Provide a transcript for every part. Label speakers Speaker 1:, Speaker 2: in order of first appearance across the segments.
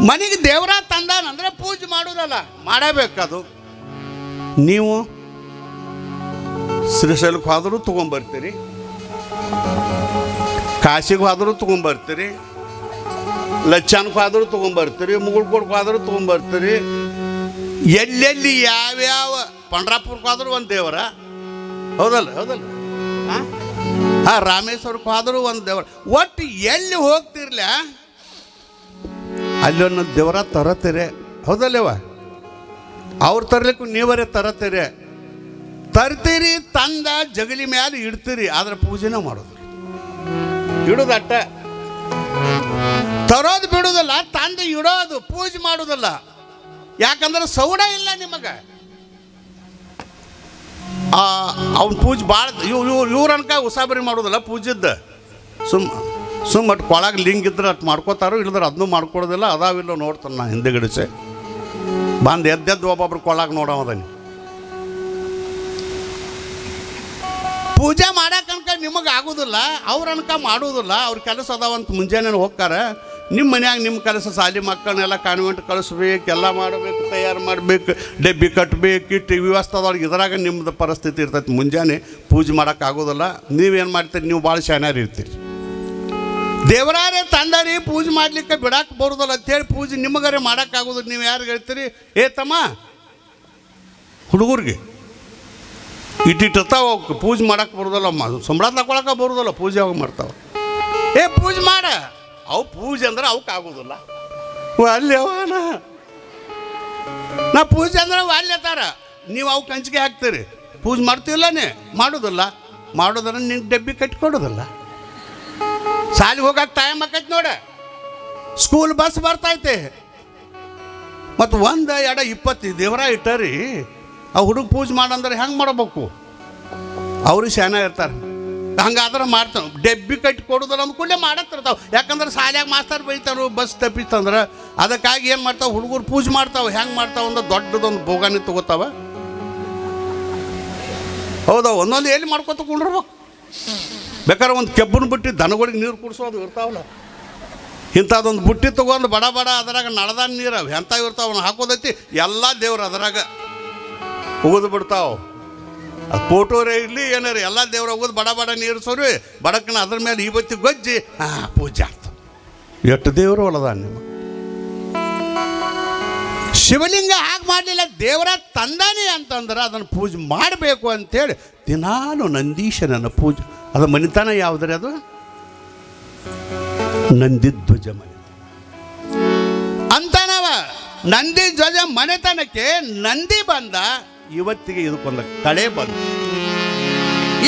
Speaker 1: ಮನೆಗೆ ದೇವರ ತಂದಾನಂದ್ರೆ ಪೂಜೆ ಮಾಡೋದಲ್ಲ ಮಾಡಬೇಕದು. ನೀವು ಶ್ರೀಶೈಲಕ್ಕೆ ಹೋದರೂ ತೊಗೊಂಬರ್ತೀರಿ. ಕಾಶಿಗೆ ಹೋದರೂ ತೊಗೊಂಬರ್ತೀರಿ. ಲಚ್ಚಾನ್ಗೆ ಹೋದರೂ ತೊಗೊಂಬರ್ತೀರಿ. ಮುಗುಳ್ಕೋಡ್ಗೆ ಹೋದರೂ ತೊಗೊಂಬರ್ತೀರಿ. ಎಲ್ಲೆಲ್ಲಿ ಯಾವ್ಯಾವ ಪಂಡ್ರಾಪುರಕ್ಕೆ ಹೋದರೂ ಒಂದು ದೇವರ. ಹೌದಲ್ಲ ಹೌದಲ್ಲ. ಹಾಂ? ಹಾಂ ರಾಮೇಶ್ವರಕ್ಕೆ ಹೋದರೂ ಒಂದು ದೇವರ. ಒಟ್ಟು ಎಲ್ಲಿ ಹೋಗ್ತಿರ್ಲ ಅಲ್ಲೊಂದು ದೇವರ ತರತೀರಿ ಹೌದಲ್ಲವ? ಅವ್ರು ತರ್ಲಿಕ್ಕೂ ನೀವರೇ ತರತೀರಿ ತರ್ತೀರಿ, ತಂದ, ಜಗಲಿ ಮ್ಯಾಲೆ ಇಡ್ತೀರಿ, ಆದ್ರೆ ಪೂಜೆನೇ ಮಾಡೋದು. ಇಡೋದು ಅಟ್ಟ. ತರೋದು ಬಿಡೋದಲ್ಲ, ತಂದು ಇಡೋದು, ಪೂಜೆ ಮಾಡೋದಲ್ಲ. ಯಾಕಂದ್ರೆ ಸೌಡ ಇಲ್ಲ ನಿಮಗೆ. ಅವ್ನ ಪೂಜೆ ಭಾಳ ಇವ್ ಇವ್ರು ಇವ್ರ ಅನ್ಕ ಉಸಾಬರಿ ಮಾಡೋದಲ್ಲ ಪೂಜೆದ್ದು. ಸುಮ್ ಸುಮ್ಮ ಅಟ್ ಕೊಳಗೆ ಲಿಂಗ್ ಇದ್ರೆ ಅಟ್ ಮಾಡ್ಕೋತಾರೋ ಇಲ್ಲದ್ರೆ ಅದನ್ನೂ ಮಾಡ್ಕೊಡೋದಿಲ್ಲ, ಅದಾವಿಲ್ಲ ನೋಡ್ತಾನೆ ನಾ ಹಿಂದೆಗಡಿಸೆ. ಬಂದು ಎದ್ದೆದ್ದು ಒಬ್ಬೊಬ್ರು ಕೊಳಗೆ ನೋಡೋದನಿ ಪೂಜೆ ಮಾಡಕ್ಕೆ ಅನ್ಕ ನಿಮಗೆ ಆಗೋದಿಲ್ಲ, ಅವ್ರ ಅನ್ಕ ಮಾಡೋದಿಲ್ಲ, ಅವ್ರ ಕೆಲಸ ಅದಾವಂತ ಮುಂಜಾನೆ ಹೋಗ್ತಾರೆ. ನಿಮ್ಮ ಮನ್ಯಾಗ ನಿಮ್ಮ ಕೆಲಸ ಸಾಲಿ ಮಕ್ಕಳನ್ನೆಲ್ಲ ಕಾನ್ವೆಂಟ್ ಕಳಿಸ್ಬೇಕು, ಎಲ್ಲ ಮಾಡಬೇಕು, ತಯಾರು ಮಾಡಬೇಕು, ಡಬ್ಬಿ ಕಟ್ಟಬೇಕು ಇಟ್ಟು ವ್ಯವಸ್ಥೆ ಅದ್ರೊಳಗೆ ಇದ್ರಾಗ ನಿಮ್ಮದು ಪರಿಸ್ಥಿತಿ ಇರ್ತೈತಿ. ಮುಂಜಾನೆ ಪೂಜೆ ಮಾಡೋಕ್ಕಾಗೋದಿಲ್ಲ ನೀವೇನು ಮಾಡ್ತೀರಿ? ನೀವು ಭಾಳ ಶಾನ್ಯಾರು ಇರ್ತೀರಿ. ದೇವರಾರೇ ತಂದಾರಿ, ಪೂಜೆ ಮಾಡ್ಲಿಕ್ಕೆ ಬಿಡಕ್ಕೆ ಬರೋದಲ್ಲ ಅಂತೇಳಿ ಪೂಜೆ ನಿಮಗಾರೆ ಮಾಡೋಕ್ಕಾಗೋದಿಲ್ಲ ನೀವು ಯಾರು ಹೇಳ್ತೀರಿ? ಏ ತಮ್ಮ, ಹುಡುಗರಿಗೆ. ಇಟ್ಟಿಟ್ಟಿರ್ತಾವ ಅವಕ್ಕೆ ಪೂಜೆ ಮಾಡಕ್ಕೆ ಬರೋದಲ್ಲ, ಮ, ಸಂಬಳ ತಗೊಳಕ್ಕೆ ಬರೋದಲ್ಲ, ಪೂಜೆ ಯಾವಾಗ ಮಾಡ್ತಾವ? ಏ ಪೂಜೆ ಮಾಡ. ಅವು ಪೂಜೆ ಅಂದ್ರೆ ಅವಕ್ಕೆ ಆಗೋದಿಲ್ಲ. ಅಲ್ಲಿ ನಾ ಪೂಜೆ ಅಂದ್ರೆ ಅಲ್ಲೇತಾರ ನೀವು ಅವು ಕಂಚಿಗೆ ಹಾಕ್ತೀರಿ. ಪೂಜೆ ಮಾಡ್ತೀವಿಲ್ಲನೇ ಮಾಡೋದಿಲ್ಲ. ಮಾಡೋದ್ರ ನಿಂಗೆ ಡಬ್ಬಿ ಕಟ್ಕೊಡೋದಿಲ್ಲ. ಶಾಲೆಗೆ ಹೋಗಕ್ಕೆ ಟೈಮ್ ಆಕೈತಿ ನೋಡ. ಸ್ಕೂಲ್ ಬಸ್ ಬರ್ತೈತೆ. ಮತ್ತು ಒಂದು ಎಡ ಇಪ್ಪತ್ತು ದೇವರ ಇಟ್ಟರಿ, ಆ ಹುಡುಗ ಪೂಜೆ ಮಾಡಂದ್ರೆ ಹೆಂಗೆ ಮಾಡಬೇಕು? ಅವರು ಶಾನ ಇರ್ತಾರೆ. ಹಂಗಾದ್ರೆ ಮಾಡ್ತಾವೆ. ಡೆಬ್ಬಿ ಕಟ್ಟಿ ಕೊಡೋದಿಲ್ಲ ಅಂದ್ಕೊಳ್ಳೆ ಮಾಡತ್ತಿರ್ತಾವೆ. ಯಾಕಂದ್ರೆ ಶಾಲ್ಯಾಗ ಮಾಸ್ತರ್ ಬೈತಾರು ಬಸ್ ತಪ್ಪಿತ್ತಂದ್ರೆ ಅದಕ್ಕಾಗಿ ಏನು ಮಾಡ್ತಾವೆ? ಹುಡುಗರು ಪೂಜೆ ಮಾಡ್ತಾವೆ. ಹೆಂಗೆ ಮಾಡ್ತಾವೆ ಅಂದ್ರೆ ದೊಡ್ಡದೊಂದು ಭೋಗಾನಿ ತಗೋತಾವ. ಹೌದಾ? ಒಂದೊಂದು ಎಲ್ಲಿ ಮಾಡ್ಕೊತ ಕುಂಡ್ರಬೇಕು ಬೇಕಾದ್ರೆ ಒಂದು ಕೆಬ್ಬನ ಬುಟ್ಟಿ ದನಗಳಿಗೆ ನೀರು ಕುಡಿಸೋದು ಇರ್ತಾವಲ್ಲ. ಇಂಥದ್ದೊಂದು ಬುಟ್ಟಿ ತಗೊಂಡು ಬಡ ಬಡ ಅದರಾಗ ನಳದ ನೀರು, ಅವು ಎಂಥ ಇರ್ತಾವ ಅವ್ನ ಹಾಕೋದೈತಿ, ಎಲ್ಲ ದೇವ್ರು ಅದರಾಗ ಉಗಿದು ಬಿಡ್ತಾವ. ಅದು ಫೋಟೋರೇ ಇರಲಿ, ಏನಾರ ಎಲ್ಲ ದೇವ್ರ ಹೋಗೋದು ಬಡ ಬಡ ನೀರು ಸೋರಿ, ಬಡಕನ ಅದ್ರ ಮೇಲೆ ಇವತ್ತಿ ಗೊಜ್ಜಿ, ಹಾಂ, ಪೂಜೆ ಆಗ್ತಾವೆ ಎಷ್ಟು ದೇವರು ಒಳದ ನಿಮ್ಮ ಶಿವಲಿಂಗ ಹಾಗೆ ಮಾಡಲಿಲ್ಲ, ದೇವರ ತಂದಾನೆ ಅಂತಂದ್ರೆ ಅದನ್ನು ಪೂಜೆ ಮಾಡಬೇಕು ಅಂತೇಳಿ ದಿನಾಲು ನಂದೀಶನನ್ನು ಪೂಜೆ. ಅದು ಮನಿತನ ಯಾವುದ್ರಿ ಅದು? ನಂದಿ ಧ್ವಜ ಮನೆ. ಅಂತ ನಾವ ನಂದಿ ಧ್ವಜ ಮನೆತನಕ್ಕೆ ನಂದಿ ಬಂದ, ಇವತ್ತಿಗೆ ಇದಕ್ಕೊಂದು ಕಳೆ ಬಂತು.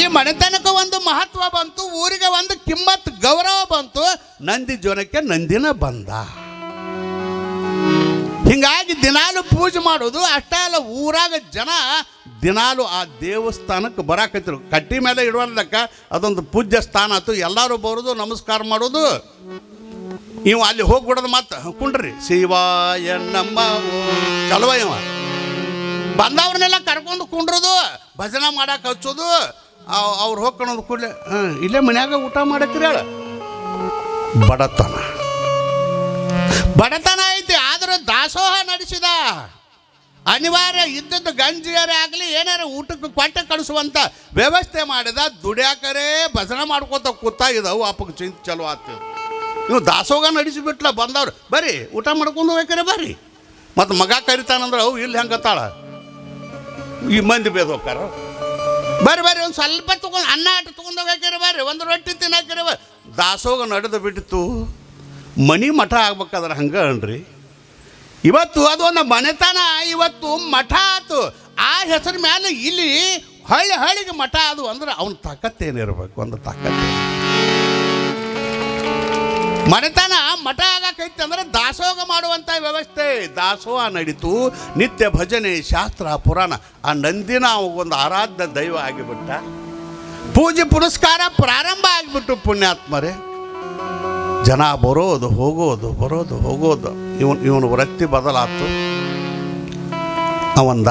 Speaker 1: ಈ ಮನೆತನಕ್ಕೆ ಒಂದು ಮಹತ್ವ ಬಂತು, ಊರಿಗೆ ಒಂದು ಕಿಮ್ಮತ್ ಗೌರವ ಬಂತು ನಂದಿ ಜ್ವರಕ್ಕೆ ನಂದಿನ ಬಂದ. ಹಿಂಗಾಗಿ ದಿನಾಲು ಪೂಜೆ ಮಾಡೋದು ಅಷ್ಟೇ ಅಲ್ಲ, ಊರಾಗ ಜನ ದಿನಾಲು ಆ ದೇವಸ್ಥಾನಕ್ಕೆ ಬರಾಕತ್ತಿರು. ಕಟ್ಟಿ ಮೇಲೆ ಇಡುವಲ್ಲಕ್ಕ ಅದೊಂದು ಪೂಜ್ಯ ಸ್ಥಾನ ಆಯ್ತು ಎಲ್ಲರೂ ಬರೋದು, ನಮಸ್ಕಾರ ಮಾಡೋದು. ನೀವು ಅಲ್ಲಿ ಹೋಗ್ಬಿಡೋದು ಮತ್ತೆ ಕುಂಡ್ರಿ. ಶಿವಾಯ ನಮ್ಮ ಚಲವಯ್ಯವ ಬಂದವ್ರನ್ನೆಲ್ಲ ಕರ್ಕೊಂಡು ಕುಂಡ್ರದು, ಭಜನೆ ಮಾಡಕ್ಕೆ ಹಚ್ಚೋದು. ಅವ್ರು ಹೋಗ್ಕೊಳೋದು ಕೂಡಲೇ. ಹಾಂ, ಇಲ್ಲೇ ಮನ್ಯಾಗ ಊಟ ಮಾಡತ್ತಿರ ಬಡತನ. ಬಡತನ ಐತಿ, ಆದ್ರೆ ದಾಸೋಹ ನಡೆಸಿದ. ಅನಿವಾರ್ಯ ಇದ್ದದ್ದು ಗಂಜಿಯರೇ ಆಗಲಿ, ಏನಾರ ಊಟಕ್ಕೆ ಕೊಟ್ಟ ಕಳಿಸುವಂಥ ವ್ಯವಸ್ಥೆ ಮಾಡಿದ, ದುಡ್ಯಾಕರೇ ಭಜನೆ ಮಾಡ್ಕೋತ ಕೂತಾ ಇದಾವು ಅಪ್ಪಗೆ ಚಿಂತೆ ಚಲೋ ಆಗ್ತದೆ ನೀವು ದಾಸೋಗ ನಡೆಸಿಬಿಟ್ಲ ಬಂದವ್ರು ಬರ್ರಿ ಊಟ ಮಾಡ್ಕೊಂಡು ಹೋಗ್ಯಾರೆ ಬರ್ರಿ ಮತ್ತು ಮಗ ಕರಿತಾನಂದ್ರೆ, ಅವು ಇಲ್ಲಿ ಹೆಂಗತ್ತಾಳ ಈ ಮಂದಿ ಬೇದ ಹೋಗ್ತಾರ. ಬರ್ರಿ ಬರ್ರಿ ಒಂದು ಸ್ವಲ್ಪ ತೊಗೊಂಡು ಅನ್ನ ಆಟ ತೊಗೊಂಡು ಹೋಗ್ಯಾರೆ ಬರ್ರಿ ಒಂದು ರೊಟ್ಟಿ ತಿನ್ನಾಕಿರ ದಾಸೋಗ ನಡೆದು ಬಿಟ್ಟಿತ್ತು. ಮನಿ ಮಠ ಆಗ್ಬೇಕಾದ್ರೆ ಹಂಗೆ ಅನ್ರಿ ಇವತ್ತು ಅದು ಒಂದು ಮನೆತನ, ಇವತ್ತು ಮಠ ಆತು. ಆ ಹೆಸರು ಮೇಲೆ ಇಲ್ಲಿ ಹಳ್ಳಿ ಹಳ್ಳಿಗೆ ಮಠ ಅದು ಅಂದ್ರೆ ಅವನ ತಾಕತ್ತೇನಿರ್ಬೇಕು ಒಂದು ತಾಕತ್ತೆ ಮನೆತನ ಮಠ ಆಗಕೈತೆ ಅಂದ್ರೆ ದಾಸೋಹ ಮಾಡುವಂಥ ವ್ಯವಸ್ಥೆ. ದಾಸೋಹ ನಡೀತು, ನಿತ್ಯ ಭಜನೆ, ಶಾಸ್ತ್ರ, ಪುರಾಣ. ಆ ನಂದಿನ ಒಂದು ಆರಾಧ್ಯ ದೈವ ಆಗಿಬಿಟ್ಟ. ಪೂಜೆ ಪುರಸ್ಕಾರ ಪ್ರಾರಂಭ ಆಗಿಬಿಟ್ಟು ಪುಣ್ಯಾತ್ಮರೇ. ಜನ ಬರೋದು, ಹೋಗೋದು ಬರೋದು, ಹೋಗೋದು. ಇವನು ಇವನು ವೃತ್ತಿ ಬದಲಾತು. ಅವಂದ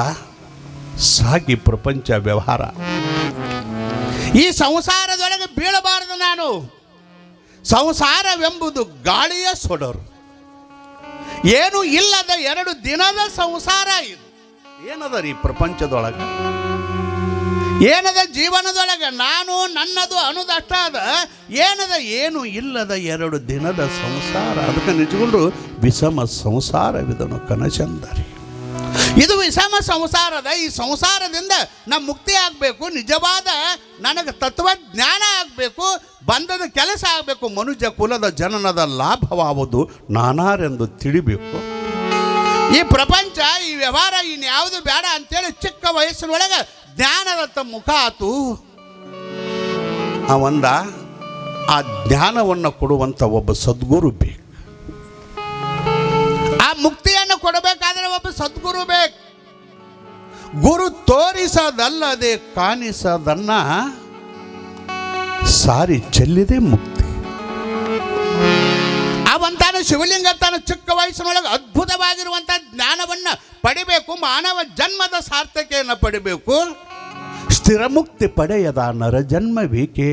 Speaker 1: ಸಾಗಿ ಪ್ರಪಂಚ ವ್ಯವಹಾರ. ಈ ಸಂಸಾರದೊಳಗೆ ಬೀಳಬಾರದು ನಾನು. ಸಂಸಾರವೆಂಬುದು ಗಾಳಿಯ ಸೊಡರು. ಏನು ಇಲ್ಲದ ಎರಡು ದಿನದ ಸಂಸಾರ ಇದು. ಏನದ ರೀ ಪ್ರಪಂಚದೊಳಗೆ? ಏನದ ಜೀವನದೊಳಗೆ ನಾನು ನನ್ನದು ಅನ್ನೋದಷ್ಟ ಅದ, ಏನದ ಏನು ಇಲ್ಲದ ಎರಡು ದಿನದ ಸಂಸಾರ. ಅದಕ್ಕೆ ನಿಜಗೊಂಡು ವಿಷಮ ಸಂಸಾರವಿದನು ಕನಚಂದರಿ. ಇದು ವಿಷಮ ಸಂಸಾರದ, ಈ ಸಂಸಾರದಿಂದ ನಮ್ಮ ಮುಕ್ತಿ ಆಗಬೇಕು, ನಿಜವಾದ ನನಗೆ ತತ್ವಜ್ಞಾನ ಆಗಬೇಕು, ಬಂದದ ಕೆಲಸ ಆಗಬೇಕು ಮನುಜ ಕುಲದ ಜನನದ ಲಾಭವಾವುದು ನಾನಾರೆಂದು ತಿಳಿಬೇಕು. ಈ ಪ್ರಪಂಚ, ಈ ವ್ಯವಹಾರ ಇನ್ಯಾವುದು ಬೇಡ ಅಂತೇಳಿ ಚಿಕ್ಕ ವಯಸ್ಸಿನೊಳಗೆ ಜ್ಞಾನದತ್ತ ಮುಖ ಆತು. ಅವಂದ ಆ ಜ್ಞಾನವನ್ನು ಕೊಡುವಂಥ ಒಬ್ಬ ಸದ್ಗುರು ಬೇಕು. ಆ ಮುಕ್ತಿಯನ್ನು ಕೊಡಬೇಕಾದ್ರೆ ಒಬ್ಬ ಸದ್ಗುರು ಬೇಕು. ಗುರು ತೋರಿಸದಲ್ಲದೆ ಕಾಣಿಸದನ್ನ ಸಾರಿ ಚೆಲ್ಲಿದೆ ಮುಕ್ತಿ. ಅವಂತಾನು ಶಿವಲಿಂಗ ತನ್ನ ಚಿಕ್ಕ ವಯಸ್ಸಿನೊಳಗೆ ಅದ್ಭುತವಾಗಿರುವಂಥ ಜ್ಞಾನವನ್ನು ಪಡಿಬೇಕು, ಮಾನವ ಜನ್ಮದ ಸಾರ್ಥಕೆಯನ್ನು ಪಡಿಬೇಕು. ಸ್ಥಿರ ಮುಕ್ತಿ ಪಡೆಯದ ನರ ಜನ್ಮ ಬೇಕೆ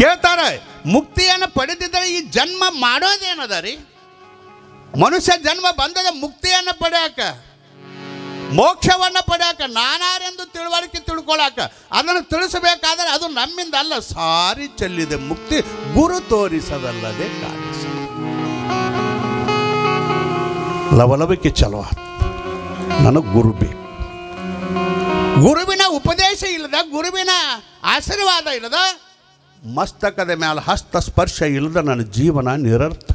Speaker 1: ಕೇಳ್ತಾರೆ, ಮುಕ್ತಿಯನ್ನು ಪಡೆದಿದ್ದರೆ ಈ ಜನ್ಮ ಮಾಡೋದೇನದ ರೀ? ಮನುಷ್ಯ ಜನ್ಮ ಬಂದದ ಮುಕ್ತಿಯನ್ನು ಪಡೆಯಾಕ? ಮೋಕ್ಷವನ್ನು ಪಡೆಯಕ್ಕೆ ನಾನಾರೆಂದು ತಿಳುವಳಿಕೆ ತಿಳ್ಕೊಳಕ, ಅದನ್ನು ತಿಳಿಸಬೇಕಾದರೆ ಅದು ನಮ್ಮಿಂದ ಅಲ್ಲ. ಸಾರಿ ಚೆಲ್ಲಿದೆ ಮುಕ್ತಿ ಗುರು ತೋರಿಸದಲ್ಲದೆ ಕಾಣಿಸ ಲವಲವಿಕೆ ಚಲೋ. ನನಗೆ ಗುರು ಬೇಕು. ಗುರುವಿನ ಉಪದೇಶ ಇಲ್ಲದ, ಗುರುವಿನ ಆಶೀರ್ವಾದ ಇಲ್ಲದ, ಮಸ್ತಕದ ಮೇಲೆ ಹಸ್ತ ಸ್ಪರ್ಶ ಇಲ್ಲದ ನನ್ನ ಜೀವನ ನಿರರ್ಥಕ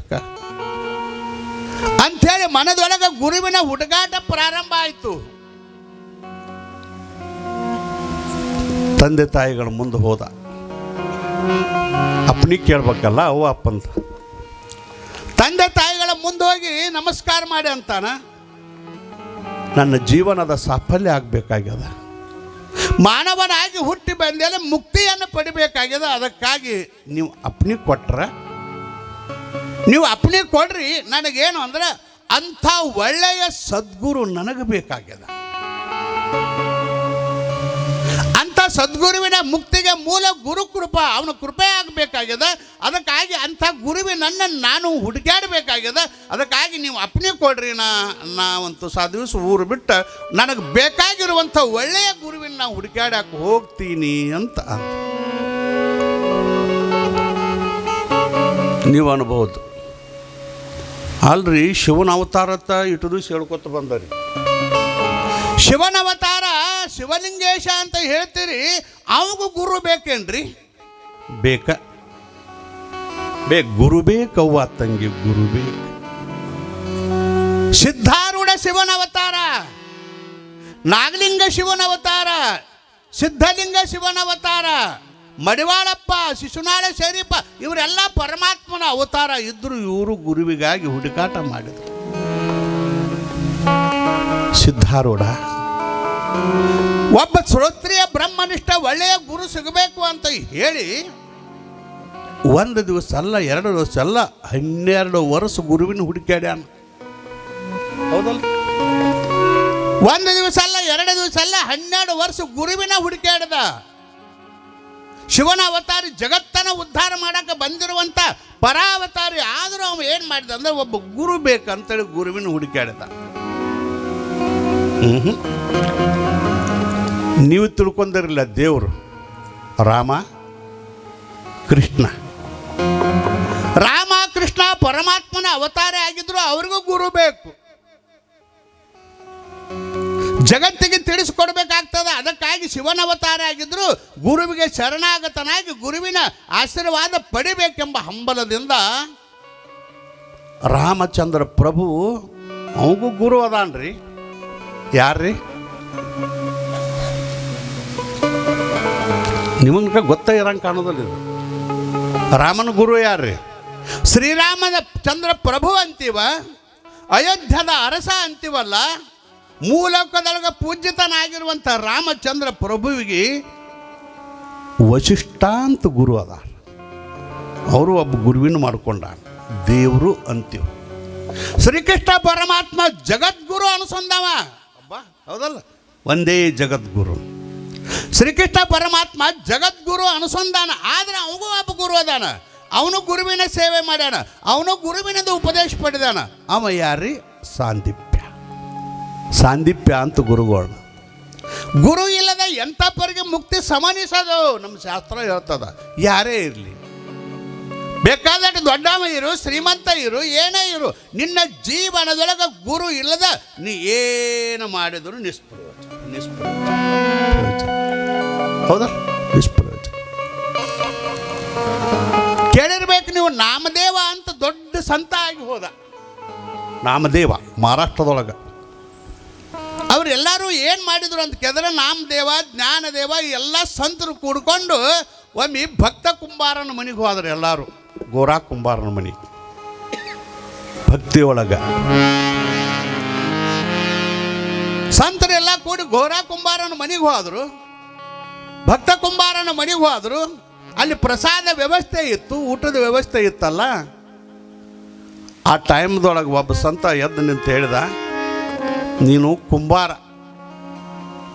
Speaker 1: ಅಂಥೇಳಿ ಮನದೊಳಗೆ ಗುರುವಿನ ಹುಡುಗಾಟ ಪ್ರಾರಂಭ ಆಯಿತು. ತಂದೆ ತಾಯಿಗಳ ಮುಂದೆ ಹೋದ. ಅಪ್ಪನಿಗೆ ಕೇಳ್ಬೇಕಲ್ಲ ಅವ ಅಪ್ಪಂತ ತಂದೆ ತಾಯಿಗಳ ಮುಂದೆ ಹೋಗಿ ನಮಸ್ಕಾರ ಮಾಡಿ ಅಂತಾನ? ನನ್ನ ಜೀವನದ ಸಾಫಲ್ಯ ಆಗಬೇಕಾಗ್ಯದ. ಮಾನವನಾಗಿ ಹುಟ್ಟಿ ಬಂದೇಲೆ ಮುಕ್ತಿಯನ್ನು ಪಡಿಬೇಕಾಗ್ಯದ. ಅದಕ್ಕಾಗಿ ನೀವು ಅಪ್ನಿ ಕೊಟ್ರ ನೀವು ಅಪ್ನಿ ಕೊಡ್ರಿ, ನನಗೇನು ಅಂದ್ರೆ ಅಂಥ ಒಳ್ಳೆಯ ಸದ್ಗುರು ನನಗೆ ಬೇಕಾಗ್ಯದ. ಅಂಥ ಸದ್ಗುರುವಿನ ಮುಕ್ತಿಗೆ ಮೂಲ ಗುರು ಕೃಪ, ಅವನ ಕೃಪೆ ಆಗಬೇಕಾಗ್ಯದ. ಅದಕ್ಕಾಗಿ ಅಂಥ ಗುರುವಿನನ್ನು ನಾನು ಹುಡುಕಾಡಬೇಕಾಗ್ಯದ ಅದಕ್ಕಾಗಿ ನೀವು ಅಪ್ನಿ ಕೊಡ್ರಿ ನಾ, ನಾವಂತೂ ಸಾ ದಿವಸ ಊರು ಬಿಟ್ಟು ನನಗೆ ಬೇಕಾಗಿರುವಂಥ ಒಳ್ಳೆಯ ಗುರುವಿನ ನಾ ಹುಡುಕಾಡಕ್ಕೆ ಹೋಗ್ತೀನಿ ಅಂತ. ನೀವು ಅನ್ಬೋದು. ಅಲ್ರಿ ಶಿವನ ಅವತಾರ ಅಂತ ದಿವಸ ಹೇಳ್ಕೊತ ಬಂದರಿ. ಶಿವನ ಅವತಾರ ಶಿವಲಿಂಗೇಶ ಅಂತ ಹೇಳ್ತೀರಿ ಅವಗೂ ಗುರು ಬೇಕೇನ್ರಿ? ಬೇಕ. ಬೇಕು ಗುರು ಬೇಕವ್ವ ತಂಗಿ ಗುರು ಬೇಕು. ಸಿದ್ಧಾರೂಢ ಶಿವನ ಅವತಾರ ನಾಗಲಿಂಗ ಶಿವನ ಅವತಾರ ಸಿದ್ಧಲಿಂಗ ಶಿವನ ಅವತಾರ. ಮಡಿವಾಳಪ್ಪ ಶಿಶುನಾಳ ಶರೀಫ ಇವರೆಲ್ಲ ಪರಮಾತ್ಮನ ಅವತಾರ ಇದ್ದರು ಇವರು ಗುರುವಿಗಾಗಿ ಹುಡುಕಾಟ ಮಾಡಿದರು. ಸಿದ್ಧಾರೂಢ. ಒಬ್ಬ ಶ್ರೋತ್ರಿಯ ಬ್ರಹ್ಮನಿಷ್ಠ ಒಳ್ಳೆಯ ಗುರು ಸಿಗಬೇಕು ಅಂತ ಹೇಳಿ ಒಂದು ದಿವಸ ಅಲ್ಲ ಎರಡು ದಿವಸ ಅಲ್ಲ ಹನ್ನೆರಡು ವರ್ಷ ಗುರುವಿನ ಹುಡುಕ್ಯಾಡ್ಯಾನ ಹೌದಲ್ಲ? ಒಂದು ದಿವಸ ಅಲ್ಲ ಎರಡು ದಿವಸ ಅಲ್ಲ ಹನ್ನೆರಡು ವರ್ಷ ಗುರುವಿನ ಹುಡುಕ್ಯಾಡ್ದ. ಶಿವನ ಅವತಾರಿ ಜಗತ್ತನ ಉದ್ಧಾರ ಮಾಡಕ್ಕೆ ಬಂದಿರುವಂಥ ಪರಾವತಾರಿ ಆದರೂ ಅವ ಏನು ಮಾಡಿದ ಅಂದ್ರೆ ಒಬ್ಬ ಗುರು ಬೇಕಂತೇಳಿ ಗುರುವಿನ ಹುಡುಕಾಡಿದ ನೀವು ತಿಳ್ಕೊಂಡಿರಲಿಲ್ಲ ದೇವರು, ರಾಮ, ಕೃಷ್ಣ. ರಾಮ, ಕೃಷ್ಣ ಪರಮಾತ್ಮನ ಅವತಾರ ಆಗಿದ್ರು ಅವ್ರಿಗೂ ಗುರು ಬೇಕು. ಜಗತ್ತಿಗೆ ತಿಳಿಸಿಕೊಡ್ಬೇಕಾಗ್ತದೆ. ಅದಕ್ಕಾಗಿ ಶಿವನವತಾರ ಆಗಿದ್ರು ಗುರುವಿಗೆ ಶರಣಾಗತನಾಗಿ ಗುರುವಿನ ಆಶೀರ್ವಾದ ಪಡಿಬೇಕೆಂಬ ಹಂಬಲದಿಂದ ರಾಮಚಂದ್ರ ಪ್ರಭು ಅವಗೂ ಗುರು ಅದಾನ್ರಿ. ಯಾರ್ರಿ? ನಿಮಗೆ ಗೊತ್ತ ಇರಂಗೆ ಕಾಣೋದಲ್ಲ ಇದು. ರಾಮನ ಗುರು ಯಾರ್ರಿ? ಶ್ರೀರಾಮನ ಚಂದ್ರ ಪ್ರಭು ಅಂತೀವ, ಅಯೋಧ್ಯದ ಅರಸ ಅಂತೀವಲ್ಲ ಮೂಲಕದೊಳಗೆ ಪೂಜ್ಯತನಾಗಿರುವಂಥ ರಾಮಚಂದ್ರ ಪ್ರಭುವಿಗೆ ವಶಿಷ್ಠಾಂತ ಗುರು ಅದ. ಅವರು ಒಬ್ಬ ಗುರುವಿನ ಮಾಡಿಕೊಂಡ ದೇವರು ಅಂತೀವಿ. ಶ್ರೀಕೃಷ್ಣ ಪರಮಾತ್ಮ ಜಗದ್ಗುರು ಅನ್ಸಂದವ. ಅಬ್ಬ ಹೌದಲ್ಲ? ಒಂದೇ ಜಗದ್ಗುರು. ಶ್ರೀಕೃಷ್ಣ ಪರಮಾತ್ಮ ಜಗದ್ಗುರು ಅನುಸಂಧಾನ ಆದ್ರೆ ಅವಗೂ ಒಬ್ಬ ಗುರು ಅದಾನ. ಅವನು ಗುರುವಿನ ಸೇವೆ ಮಾಡ್ಯಾನ. ಅವನು ಗುರುವಿನದು ಉಪದೇಶ ಪಡೆದಾನ. ಅವ ಯಾರಿ? ಸಾಂದಿಪ್ಯ ಸಾಂದಿಪ್ಯ ಅಂತ ಗುರುಗಳು. ಗುರು ಇಲ್ಲದ ಎಂಥಪ್ಪರಿಗೆ ಮುಕ್ತಿ ಸಮಾನಿಸೋದು ನಮ್ಮ ಶಾಸ್ತ್ರ ಹೇಳ್ತದ. ಯಾರೇ ಇರಲಿ. ಬೇಕಾದಷ್ಟು ದೊಡ್ಡಮ್ಮ ಇರು ಶ್ರೀಮಂತ ಇರು ಏನೇ ಇರು ನಿನ್ನ ಜೀವನದೊಳಗೆ ಗುರು ಇಲ್ಲದ ನೀ ಏನು ಮಾಡಿದ್ರು ನಿಷ್ಪ್ರಯೋಜನ ನಿಷ್ಪ್ರಯೋಜನ. ಹೌದಾ? ನಿಷ್ಪ್ರಯೋಜನ. ಕೇಳಿರ್ಬೇಕು ನೀವು ನಾಮದೇವ ಅಂತ ದೊಡ್ಡ ಸಂತ ಆಗಿ ಹೋದ. ನಾಮದೇವ ಮಹಾರಾಷ್ಟ್ರದೊಳಗೆ. ಅವರೆಲ್ಲರೂ ಏನು ಮಾಡಿದ್ರು ಅಂತ ಕೇಳಿದ್ರೆ ನಾಮದೇವ ಜ್ಞಾನದೇವ ಎಲ್ಲ ಸಂತರು ಕೂಡ್ಕೊಂಡು ಒಮ್ಮೆ ಭಕ್ತ ಕುಂಬಾರನ ಮನೆಗೆ ಹೋದ್ರು ಎಲ್ಲರೂ. ಗೋರಾ ಕುಂಬಾರನ ಮನೆಗೆ ಭಕ್ತಿಯೊಳಗ ಸಂತರೆಲ್ಲ ಕೂಡಿ ಗೋರಾ ಕುಂಬಾರನ ಮನೆಗೆ ಹೋದರು. ಭಕ್ತ ಕುಂಬಾರನ ಮನೆಗೆ ಹೋದರು. ಅಲ್ಲಿ ಪ್ರಸಾದ ವ್ಯವಸ್ಥೆ ಇತ್ತು, ಊಟದ ವ್ಯವಸ್ಥೆ ಇತ್ತಲ್ಲ. ಆ ಟೈಮ್ದೊಳಗೆ ಒಬ್ಬ ಸಂತ ಎದ್ದು ನಿಂತು ಹೇಳಿದ ನೀನು ಕುಂಬಾರ.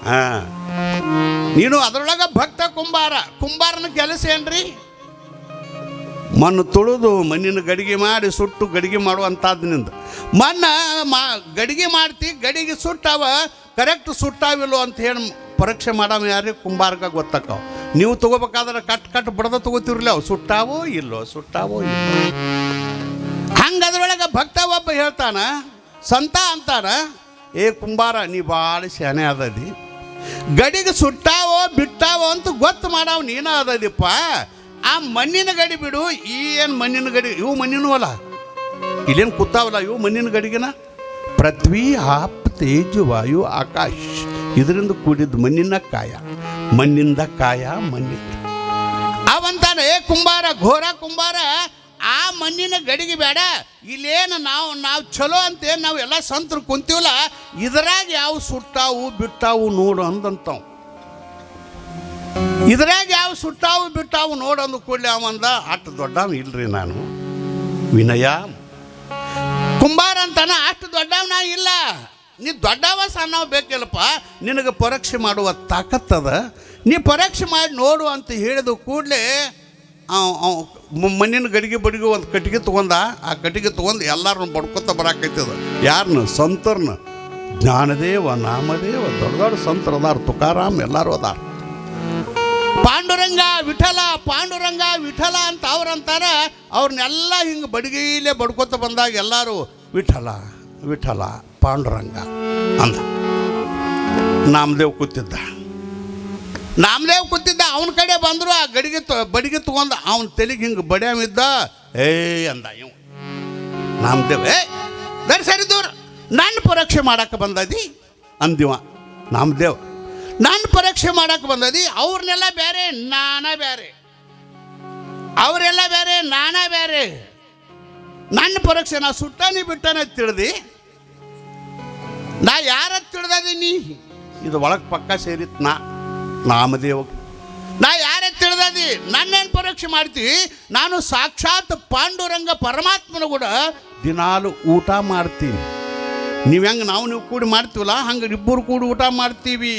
Speaker 1: ಹಾಂ. ನೀನು ಅದರೊಳಗೆ ಭಕ್ತ ಕುಂಬಾರ. ಕುಂಬಾರನ ಕೆಲಸ ಏನ್ರಿ? ಮಣ್ಣು ತುಳಿದು ಮಣ್ಣಿನ ಗಡಿಗೆ ಮಾಡಿ ಸುಟ್ಟು ಗಡಿಗೆ ಮಾಡುವಂಥದ್ದು ನಿಂದ. ಮಣ್ಣ ಮಾ ಗಡಿಗೆ ಮಾಡ್ತಿ, ಗಡಿಗೆ ಸುಟ್ಟಾವ ಕರೆಕ್ಟ್ ಸುಟ್ಟಾವಿಲ್ಲೋ ಅಂತ ಹೇಳಿ ಪರೀಕ್ಷೆ ಮಾಡವ ಯಾರಿಗೆ ಕುಂಬಾರಕ ಗೊತ್ತಾಕವ ನೀವು ತಗೋಬೇಕಾದ್ರೆ ಕಟ್ ಕಟ್ ಬಡ್ದ ತಗೋತಿರ್ಲಿ ಅವು. ಸುಟ್ಟಾವೋ ಇಲ್ಲೋ ಸುಟ್ಟಾವೋ ಇಲ್ಲೋ. ಹಂಗೆ ಅದ್ರೊಳಗೆ ಭಕ್ತ ಒಬ್ಬ ಹೇಳ್ತಾನ, ಸಂತ ಅಂತಾನ ಏ ಕುಂಬಾರ, ನೀ ಭಾಳ ಶಾನೆ ಅದದಿ ಗಡಿಗೆ ಸುಟ್ಟಾವೋ ಬಿಟ್ಟಾವೋ ಅಂತ ಗೊತ್ತು ಮಾಡಾವ ನೀನ ಅದದಿಪ್ಪ ಆ ಮಣ್ಣಿನ ಗಡಿ ಬಿಡು, ಈ ಏನು ಮಣ್ಣಿನ ಗಡಿ, ಇವು ಮಣ್ಣಿನೂ ಅಲ್ಲ. ಇಲ್ಲೇನು ಕೂತಾವಲ್ಲ ಇವು ಮಣ್ಣಿನ ಗಡಿಗೆನ? ಪೃಥ್ವಿ, ಆಪ್, ತೇಜು, ವಾಯು, ಆಕಾಶ್, ಇದರಿಂದ ಕೂಡಿದ್ದು ಮಣ್ಣಿನ ಕಾಯ. ಮಣ್ಣಿಂದ ಕಾಯ ಮಣ್ಣಿನ ಅವಂತಾನೆ, ಏ ಕುಂಬಾರ, ಘೋರ ಕುಂಬಾರ ಆ ಮಣ್ಣಿನ ಗಡಿಗೆ ಬೇಡ. ಇಲ್ಲೇನು ನಾವು ನಾವು ಚಲೋ ಅಂತೇನು ನಾವು ಎಲ್ಲ ಸಂತರು ಕುಂತೀವಲ್ಲ, ಇದ್ರಾಗ ಯಾವ ಸುಟ್ಟಾವು ಬಿಟ್ಟಾವು ನೋಡು ಅಂದಂತಾವ. ಇದ್ರಾಗ ಯಾವ ಸುಟ್ಟಾವು ಬಿಟ್ಟಾವು ನೋಡು ಅಂದ ಕೂಡಲೇ ಅವಂದ ಅಷ್ಟು ದೊಡ್ಡವ ಇಲ್ರಿ ನಾನು. ವಿನಯ. ಕುಂಬಾರ ಅಂತಾನ, ಅಷ್ಟು ದೊಡ್ಡವ ನಾ ಇಲ್ಲ. ನೀ ದೊಡ್ಡವ ಸಣ್ಣವ ಬೇಕಿಲ್ಲಪ್ಪ, ನಿನಗೆ ಪರೀಕ್ಷೆ ಮಾಡುವ ತಾಕತ್ತದ ನೀ ಪರೀಕ್ಷೆ ಮಾಡಿ ನೋಡು ಅಂತ ಹೇಳಿದ ಕೂಡಲೇ ಮಣ್ಣಿನ ಗಡಿಗೆ ಬಡಿಗೆ ಒಂದು ಕಟ್ಟಿಗೆ ತೊಗೊಂಡ, ಆ ಕಟ್ಟಿಗೆ ತೊಗೊಂಡು ಎಲ್ಲರನ್ನು ಬಡ್ಕೊತ ಬರಾಕೈತದ ಯಾರನ್ನ ಸಂತರ್ನ. ಜ್ಞಾನದೇವ, ನಾಮದೇವ, ದೊಡ್ಡ ದೊಡ್ಡ ಸಂತರ ಅದಾರ, ತುಕಾರಾಮ್ ಎಲ್ಲರೂ ಅದಾರ. ಪಾಂಡುರಂಗ ವಿಠಲ ಪಾಂಡುರಂಗ ವಿಠಲ ಅಂತ ಅವ್ರಂತಾರ ಅವ್ರನ್ನೆಲ್ಲ ಹಿಂಗೆ ಬಡಿಗೆಯಲ್ಲೇ ಬಡ್ಕೊತ ಬಂದಾಗ ಎಲ್ಲರೂ ವಿಠಲ ವಿಠಲ, ಪಾಂಡುರಂಗ ಅಂದ. ನಾಮದೇವ್ ಕೂತಿದ್ದ. ನಾಮದೇವ್ ಕೂತಿದ್ದ, ಅವನ ಕಡೆ ಬಂದರು, ಆ ಗಡಿಗೆ ತ, ಬಡಿಗೆ ತಗೊಂಡು, ಅವನ ತಲೆಗೆ ಹಿಂಗೆ ಬಡಿಯವಿದ್ದ ಏ ಅಂದ ಇವ್ ನಾಮದೇವ್ ಏ ದರ್ ಸರಿ ದೂರ ನನ್ನ ಪರೀಕ್ಷೆ ಮಾಡಕ್ಕೆ ಬಂದದಿ? ಅಂದಿವ. ನಾಮದೇವ್ ನನ್ನ ಪರೀಕ್ಷೆ ಮಾಡಕ್ಕೆ ಬಂದದಿ? ಅವ್ರನ್ನೆಲ್ಲ ಬೇರೆ ನಾನ ಬೇರೆ ಅವರೆಲ್ಲ ಬೇರೆ ನಾನ ಬೇರೆ ನನ್ನ ಪರೀಕ್ಷೆ ನಾ ಸುಟ್ಟಾನಿ ಬಿಟ್ಟಾನ ತಿಳಿದಿ? ನಾ ಯಾರ ತಿಳಿದದೀನಿ ಇದು ಒಳಗೆ ಪಕ್ಕ ಸೇರಿತ್ ನಾ. ನಾಮದೇವ ನಾ ಯಾರೇ ತಿಳಿದದಿ, ನನ್ನೇನು ಪರೀಕ್ಷೆ ಮಾಡ್ತೀವಿ ನಾನು ಸಾಕ್ಷಾತ್ ಪಾಂಡುರಂಗ ಪರಮಾತ್ಮನ ಕೂಡ ದಿನಾಲು ಊಟ ಮಾಡ್ತೀನಿ. ನೀವು ಹೆಂಗೆ ನಾವು ನೀವು ಕೂಡಿ ಮಾಡ್ತೀವಲ್ಲ, ಹಂಗೆ ಇಬ್ಬರು ಕೂಡಿ ಊಟ ಮಾಡ್ತೀವಿ.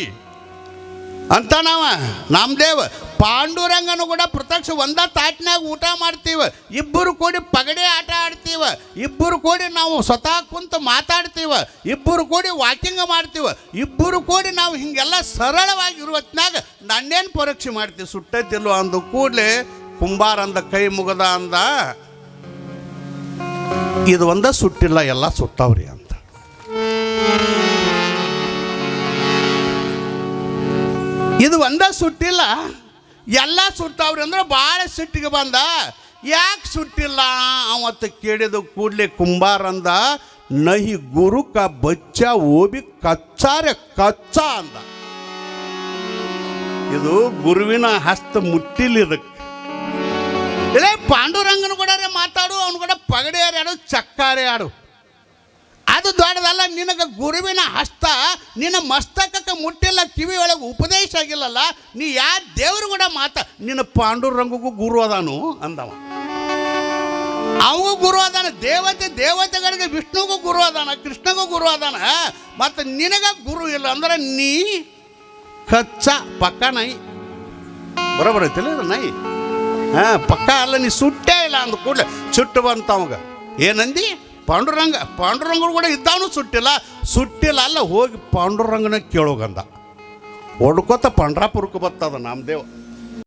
Speaker 1: ಅಂತ ನಾವ, ನಾಮದೇವ್. ಪಾಂಡುರಂಗನು ಕೂಡ ಪ್ರತ್ಯಕ್ಷ ಒಂದ ತಾಟ್ನ್ಯಾಗ ಊಟ ಮಾಡ್ತೀವ. ಇಬ್ಬರು ಕೂಡಿ ಪಗಡೆ ಆಟ ಆಡ್ತೀವ. ಇಬ್ಬರು ಕೂಡಿ ನಾವು ಸ್ವತಃ ಕುಂತು ಮಾತಾಡ್ತೀವ. ಇಬ್ಬರು ಕೂಡಿ ವಾಕಿಂಗ್ ಮಾಡ್ತೀವ. ಇಬ್ಬರು ಕೂಡಿ ನಾವು ಹಿಂಗೆಲ್ಲ ಸರಳವಾಗಿ ಇರುವ ಹೊತ್ನ್ಯಾಗ ನನ್ನೇನು ಪರೀಕ್ಷೆ ಮಾಡ್ತೀವಿ? ಸುಟ್ಟೈತಿಲ್ವ ಅಂದು ಕೂಡಲೇ ಕುಂಬಾರ ಅಂದ, ಕೈ ಮುಗದ ಅಂದ. ಇದು ಒಂದ ಸುಟ್ಟಿಲ್ಲ, ಎಲ್ಲ ಸುಟ್ಟವ್ರಿ ಅಂತ. ಇದು ಒಂದ ಸುಟ್ಟಿಲ್ಲ. ಎಲ್ಲ ಸುಟ್ಟವ್ರಿ ಅಂದ್ರೆ ಭಾಳ ಸಿಟ್ಟಿಗೆ ಬಂದ. ಯಾಕೆ ಸುಟ್ಟಿಲ್ಲ? ಅವತ್ತು ಕೇಳಿದ ಕೂಡಲೇ ಕುಂಬಾರ ಅಂದ, ನಹಿ ಗುರುಕ ಬಚ್ಚ ಓಬಿ ಕಚ್ಚಾರೆ ಕಚ್ಚ ಅಂದ. ಇದು ಗುರುವಿನ ಹಸ್ತ ಮುಟ್ಟಿಲ್ಲ ಇದಕ್ಕೆ. ಇಲ್ಲೇ ಪಾಂಡುರಂಗನ ಕೂಡ ಮಾತಾಡು, ಅವನು ಕೂಡ ಪಗಡೆ ಆಡು ಚಕ್ಕಾರೆ ಆಡು ಅದು ದೊಡ್ಡದಲ್ಲ ನಿನಗೆ ಗುರುವಿನ ಹಸ್ತ, ನಿನ್ನ ಮಸ್ತಕಕ್ಕೆ ಮುಟ್ಟಿಲ್ಲ, ಕಿವಿ ಒಳಗೆ ಉಪದೇಶ ಆಗಿಲ್ಲಲ್ಲ, ನೀ ಯಾ ದೇವರು ಕೂಡ ಮಾತಾ, ನಿನ್ನ ಪಾಂಡುರಂಗಗೂ ಗುರು ಅದಾನು ಅಂದವ. ಅವಗೂ ಗುರು ಅದಾನ, ದೇವತೆ, ದೇವತೆಗಳಿಗೆ ವಿಷ್ಣುಗೂ ಗುರು ಅದಾನ, ಕೃಷ್ಣಗೂ ಗುರು ಅದಾನ ಮತ್ತು ನಿನಗ ಗುರು ಇಲ್ಲ ಅಂದ್ರೆ ನೀ ಕಚ್ಚ, ಪಕ್ಕ ನೈ ಬರೋಬರ ಐತಿಲ್ಲ ಇದು ನೈ ಹಾಂ, ಪಕ್ಕ ಅಲ್ಲ, ನೀ ಸುಟ್ಟೇ ಇಲ್ಲ ಅಂದ ಕೂಡಲೇ, ಸುಟ್ಟು ಬಂತ ಅವಾಗ. ಏನಂದಿ? ಪಾಂಡುರಂಗ ಪಾಂಡುರಂಗರು ಕೂಡ ಇದ್ದಾನು ಸುಟ್ಟಿಲ್ಲ ಸುಟ್ಟಿಲ್ಲ ಅಲ್ಲ ಹೋಗಿ ಪಾಂಡುರಂಗನ ಕೇಳೋಗಂದ ಹೊಡ್ಕೋತ ಪಂಡ್ರಾಪುರಕ್ಕೆ ಬರ್ತದ ನಾಮದೇವ್